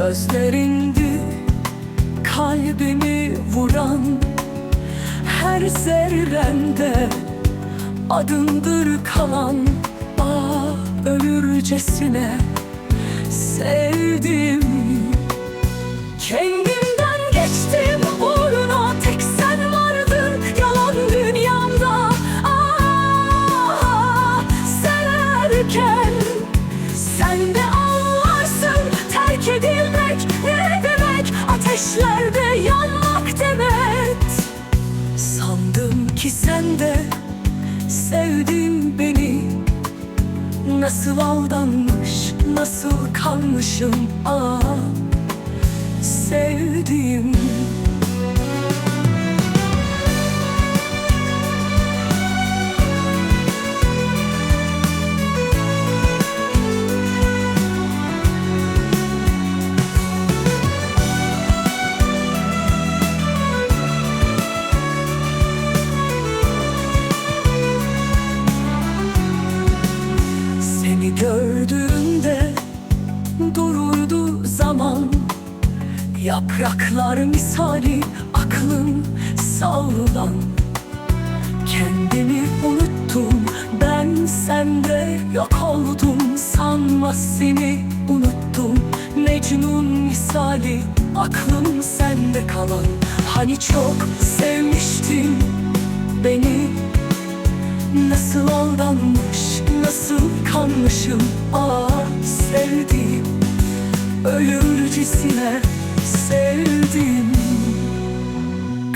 Sözlerindi kalbimi vuran Her zerrende adındır kalan Ah ölürcesine sevdim de sevdin beni. Nasıl aldanmış, nasıl kanmışım ah Sevdim zaman Yapraklar misali aklım sallan Kendimi unuttum ben sende yok oldum. Sanma seni unuttum Mecnun misali aklım sende kalan. Hani çok sevmiştin beni Nasıl aldanmış, nasıl kanmışım ölürcesine sevdim.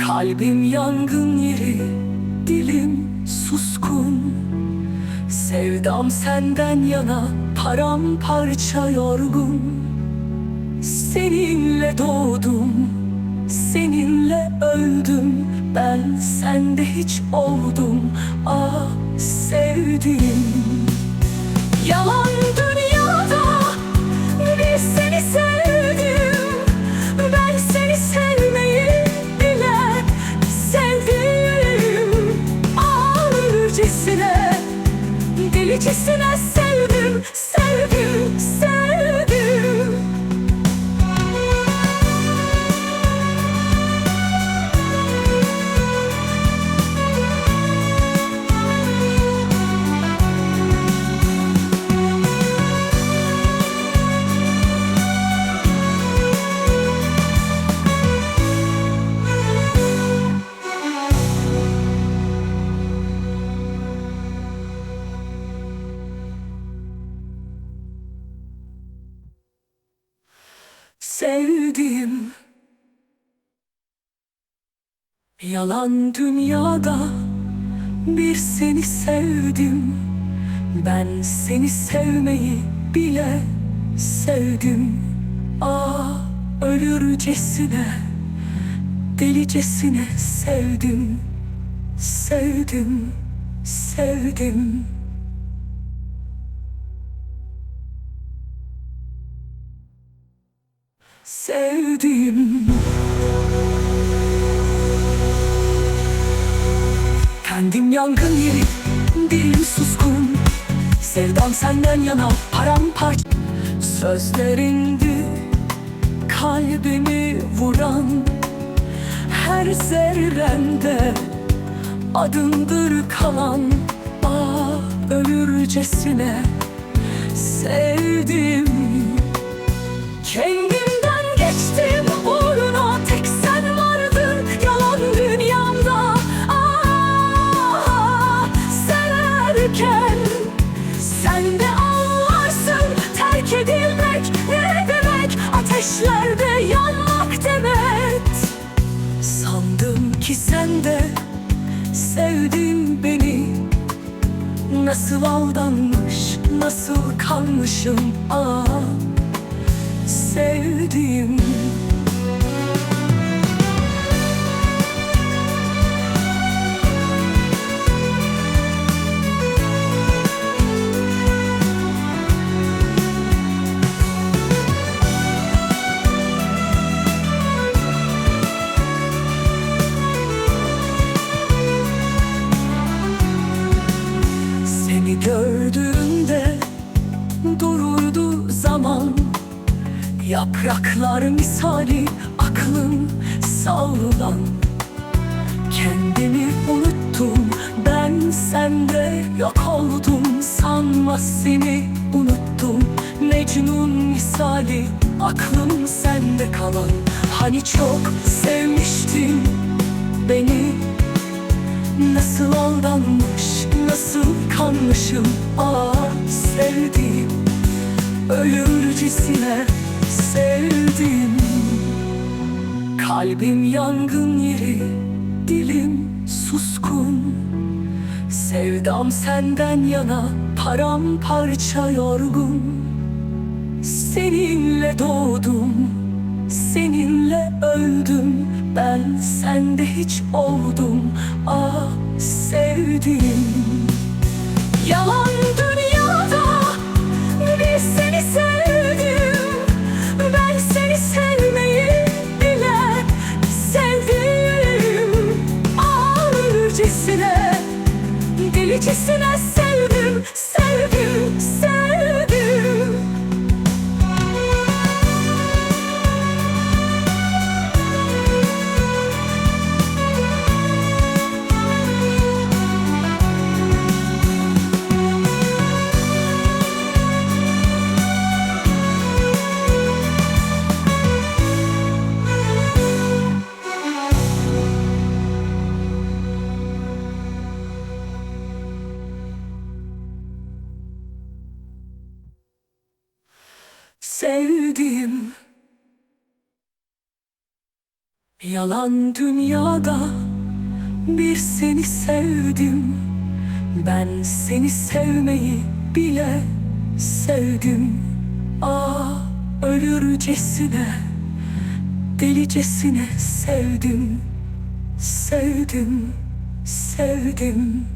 Kalbim yangın yeri, dilim suskun. Sevdam senden yana, paramparça yorgun. Seninle doğdum, seninle öldüm. Ben sende hiç oldum, ah sevdim sevdim, Sevdim. Yalan dünyada bir seni sevdim. Ben seni sevmeyi bile sevdim. Ah ölürcesine Delicesine sevdim. Sevdim Sevdim Sevdim. Kendim yangın yeri, dilim suskun. Sevdam senden yana paramparça. Sözlerindi kalbimi vuran. Her zerrende adındır kalan. Ah ölürcesine sevdim. Kendimden geçtim uğruna. Tek sen vardın yalan dünyamda. Ah severken sen de anlarsın terk ne demek? Ateşlerde yanmak demek. Sandım ki sen de sevdin beni. Nasıl aldanmış, nasıl kanmışım ah sevdim Seni gördüğümde Yapraklar misali aklım savrulan Kendimi unuttum ben sende yok oldum. Sanma seni unuttum Mecnun misali aklım sende kalan. Hani çok sevmiştin beni Nasıl aldanmış, nasıl kanmışım? Ah sevdiğim, ölürcesine sevdim. Kalbim yangın yeri, dilim suskun. Sevdam senden yana, paramparça yorgun. Seninle doğdum, seninle öldüm. Ben sende hiç oldum, ah sevdim. Yalan dünyada bir seni sevdim Yalan dünyada bir seni sevdim. Ben seni sevmeyi bile sevdim. Ah ölürcesine Delicesine sevdim. Sevdim, sevdim